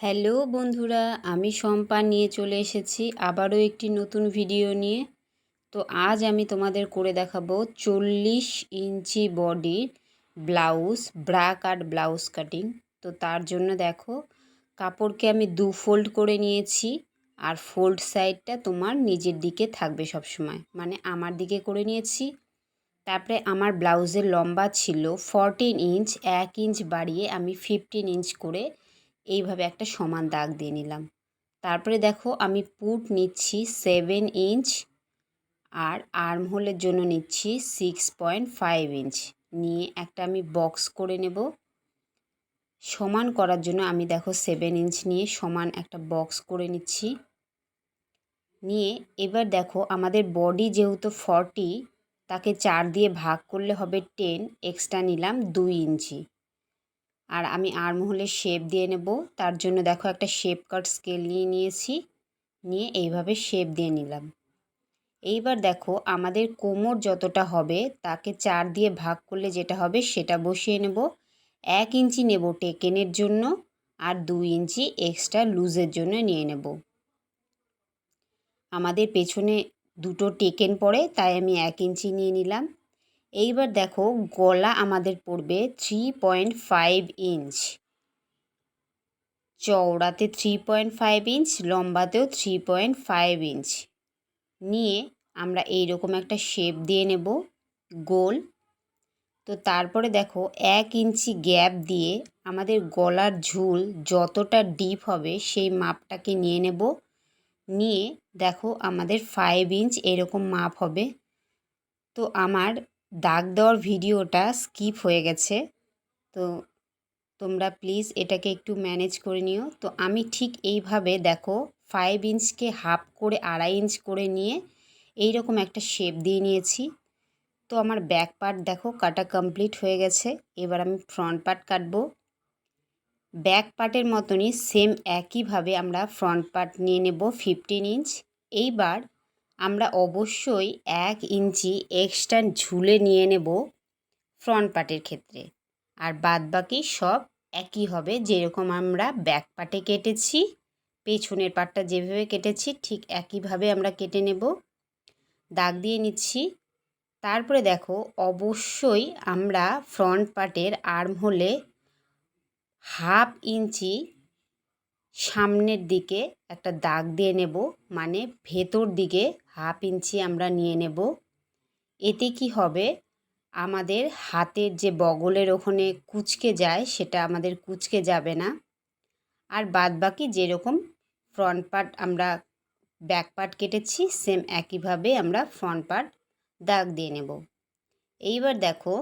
Hello বন্ধুরা, আমি শম্পা নিয়ে চলে এসেছি আবারও একটি নতুন ভিডিও নিয়ে। তো আজ আমি তোমাদের করে দেখাবো চল্লিশ ইঞ্চি বডির blouse bra cut blouse cutting. তো তার জন্য দেখো, কাপড়কে আমি দু ফোল্ড করে নিয়েছি আর ফোল্ড সাইডটা তোমার নিজের দিকে থাকবে সব সময় মানে আমার দিকে করে নিয়েছি। তারপরে আমার ব্লাউজের লম্বা ছিল ফরটিন ইঞ্চ এক ইঞ্চ বাড়িয়ে আমি ফিফটিন ইঞ্চ করে এইভাবে একটা সমান দাগ দিয়ে নিলাম। তারপরে দেখো আমি পুট নিচ্ছি সেভেন ইঞ্চ আর আর্ম হোলের জন্য নিচ্ছি সিক্স পয়েন্ট ফাইভ ইঞ্চ নিয়ে একটা আমি বক্স করে নেব। সমান করার জন্য আমি দেখো সেভেন ইঞ্চ নিয়ে সমান একটা বক্স করে নিচ্ছি। নিয়ে এবার দেখো আমাদের বডি যেহেতু ফর্টি তাকে চার দিয়ে ভাগ করলে হবে টেন এক্সট্রা নিলাম দুই ইঞ্চি আর আমি আর্মহোলের শেপ দিয়ে নেব। তার জন্য দেখো একটা শেপ কাট স্কেল নিয়ে নিয়েছি। নিয়ে এইভাবে শেপ দিয়ে নিলাম। এইবার দেখো আমাদের কোমর যতটা হবে, তাকে চার দিয়ে ভাগ করলে যেটা হবে সেটা বসিয়ে নেব। এক ইঞ্চি নেব টেকেনের জন্য আর দুই ইঞ্চি এক্সট্রা লুজের জন্য নিয়ে নেব। আমাদের পেছনে দুটো টেকেন পড়ে, তাই আমি এক ইঞ্চি নিয়ে নিলাম। এইবার দেখো গলা আমাদের পড়বে থ্রি পয়েন্ট ফাইভ ইঞ্চ চওড়াতে থ্রি পয়েন্ট ফাইভ ইঞ্চ লম্বাতেও থ্রি পয়েন্ট ফাইভ ইঞ্চ নিয়ে আমরা এইরকম একটা শেপ দিয়ে নেব, গোল। তো তারপরে দেখো এক ইঞ্চি গ্যাপ দিয়ে আমাদের গলার ঝুল যতটা ডিপ হবে সেই মাপটাকে নিয়ে নেব। নিয়ে দেখো আমাদের ফাইভ ইঞ্চ এরকম মাপ হবে। তো আমার দাগ দেওয়ার ভিডিওটা স্কিপ হয়ে গেছে। তো তোমরা প্লিজ এটাকে একটু ম্যানেজ করে নিও। তো আমি ঠিক এইভাবে দেখো ফাইভ ইঞ্চকে হাফ করে আড়াই ইঞ্চ করে নিয়ে এই রকম একটা শেপ দিয়ে নিয়েছি। তো আমার ব্যাক পার্ট দেখো কাটা কমপ্লিট হয়ে গেছে। এবার আমি ফ্রন্ট পার্ট কাটবো। ব্যাক পার্টের মতনই সেম একইভাবে আমরা ফ্রন্ট পার্ট নিয়ে নেব ফিফটিন ইঞ্চ এইবার আমরা অবশ্যই এক ইঞ্চি এক্সট্রা ঝুলে নিয়ে নেব ফ্রন্ট পার্টের ক্ষেত্রে। আর বাদ বাকি সব একই হবে, যেরকম আমরা ব্যাক পার্টে কেটেছি, পেছনের পার্টটা যেভাবে কেটেছি, ঠিক একইভাবে আমরা কেটে নেব। দাগ দিয়ে নিচ্ছি। তারপরে দেখো, অবশ্যই আমরা ফ্রন্ট পার্টের আর্ম হলে হাফ ইঞ্চি সামনের দিকে একটা দাগ দিয়ে নেব মানে ভেতর দিকে হাফ ইঞ্চি আমরা নিয়ে নেব। এতে কি হবে? আমাদের হাতের যে বগলের ওখানে কুচকে যায়, সেটা আমাদের কুচকে যাবে না। আর বাদ বাকি যেরকম ফ্রন্ট পার্ট আমরা ব্যাক পার্ট কেটেছি সেম একইভাবে আমরা ফ্রন্ট পার্ট দাগ দিয়ে নেব। এইবার দেখো,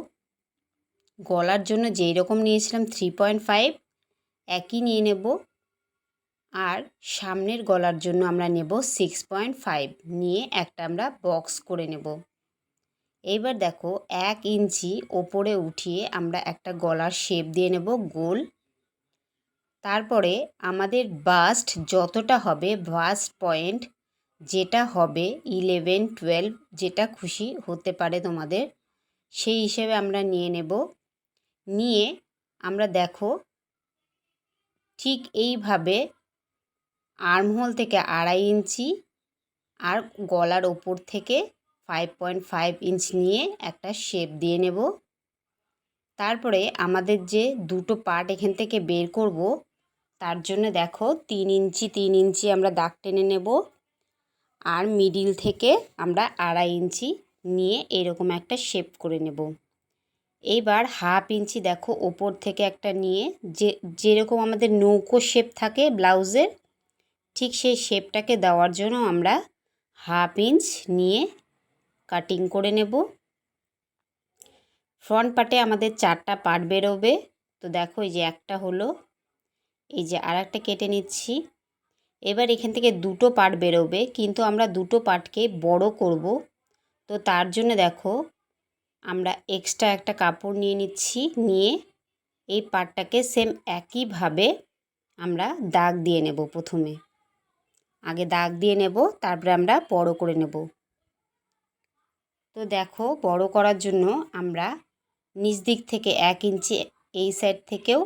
গলার জন্য যেই রকম নিয়েছিলাম থ্রি পয়েন্ট ফাইভ একই নিয়ে নেব। আর সামনের গলার জন্য আমরা নেব সিক্স পয়েন্ট ফাইভ নিয়ে একটা আমরা বক্স করে নেব। এইবার দেখো এক ইঞ্চি ওপরে উঠিয়ে আমরা একটা গলার শেপ দিয়ে নেব গোল। তারপরে আমাদের বাস্ট যতটা হবে বাস্ট পয়েন্ট যেটা হবে ইলেভেন টুয়েলভ যেটা খুশি হতে পারে তোমাদের, সেই হিসেবে আমরা নিয়ে নেব। নিয়ে আমরা দেখো ঠিক এইভাবে আর্মহোল থেকে আড়াই ইঞ্চি আর গলার ওপর থেকে ফাইভ পয়েন্ট ফাইভ ইঞ্চ নিয়ে একটা শেপ দিয়ে নেব। তারপরে আমাদের যে দুটো পার্ট এখান থেকে বের করব, তার জন্য দেখো তিন ইঞ্চি তিন ইঞ্চি আমরা দাগ টেনে নেব আর মিডিল থেকে আমরা আড়াই ইঞ্চি নিয়ে এরকম একটা শেপ করে নেব। এইবার হাফ ইঞ্চি দেখো ওপর থেকে একটা নিয়ে যে, যেরকম আমাদের নৌকো শেপ থাকে ব্লাউজের ঠিক সেই শেপটাকে দেওয়ার জন্য আমরা হাফ ইঞ্চ নিয়ে কাটিং করে নেব। ফ্রন্ট পার্টে আমাদের চারটা পার্ট বেরোবে। তো দেখো এই যে একটা হলো, এই যে আর একটা কেটে নিচ্ছি। এবার এখান থেকে দুটো পার্ট বেরোবে, কিন্তু আমরা দুটো পার্টকে বড় করব। তো তার জন্য দেখো, আমরা এক্সট্রা একটা কাপড় নিয়ে নিচ্ছি, নিয়ে এই পার্টটাকে সেম একইভাবে আমরা দাগ দিয়ে নেব প্রথমে। আগে দাগ দিয়ে নেব, তারপরে আমরা বড় করে নেব। তো দেখো, বড় করার জন্য আমরা নিচ দিক থেকে এক ইঞ্চি, এই সাইড থেকেও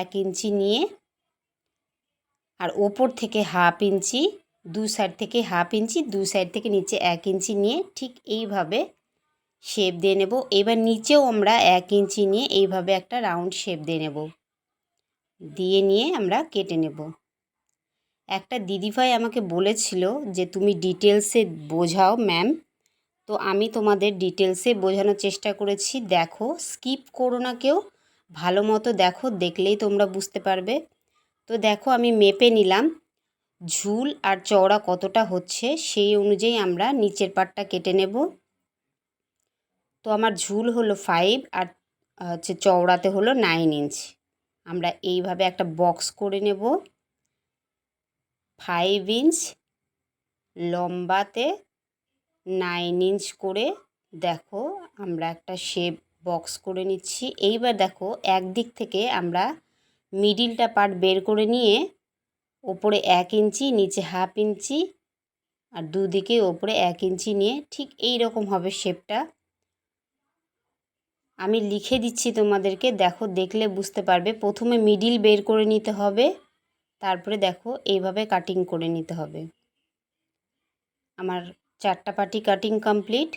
এক ইঞ্চি নিয়ে, আর ওপর থেকে হাফ ইঞ্চি, দু সাইড থেকে হাফ ইঞ্চি, দু সাইড থেকে নিচে এক ইঞ্চি নিয়ে ঠিক এইভাবে শেপ দিয়ে নেব। এবার নিচেও আমরা এক ইঞ্চি নিয়ে এইভাবে একটা রাউন্ড শেপ দিয়ে নেব। দিয়ে নিয়ে আমরা কেটে নেব। একটা দিদিভাই আমাকে বলেছিল যে, তুমি ডিটেলসে বোঝাও ম্যাম তো আমি তোমাদের ডিটেলসে বোঝানোর চেষ্টা করেছি। দেখো স্কিপ করো না কেউ। ভালো মতো দেখো, দেখলেই তোমরা বুঝতে পারবে। তো দেখো, আমি মেপে নিলাম। ঝুল আর চওড়া কতটা হচ্ছে, সেই অনুযায়ী আমরা নিচের পাটটা কেটে নেব। তো আমার ঝুল হলো ফাইভ আর হচ্ছে চওড়াতে হলো নাইন ইঞ্চ আমরা এইভাবে একটা বক্স করে নেব। ফাইভ ইঞ্চ লম্বাতে নাইন ইঞ্চ করে দেখো আমরা একটা শেপ বক্স করে নিচ্ছি। এইবার দেখো একদিক থেকে আমরা মিডিলটা পার্ট বের করে নিয়ে ওপরে এক ইঞ্চি নিচে হাফ ইঞ্চি আর দুদিকে ওপরে এক ইঞ্চি নিয়ে ঠিক এই রকম হবে শেপটা আমি লিখে দিচ্ছি তোমাদেরকে, দেখো দেখলে বুঝতে পারবে। প্রথমে মিডিল বের করে নিতে হবে। তারপরে দেখো এইভাবে কাটিং করে নিতে হবে। আমার চারটা পাটি কাটিং কমপ্লিট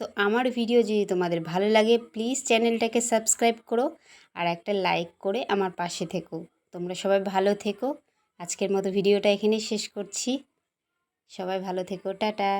তো আমার ভিডিও যদি তোমাদের ভালো লাগে প্লিজ চ্যানেলটাকে সাবস্ক্রাইব করো আর একটা লাইক করে আমার পাশে থেকো। তোমরা সবাই ভালো থেকো। আজকের মতো ভিডিওটা এখানেই শেষ করছি। সবাই ভালো থেকো। টাটা।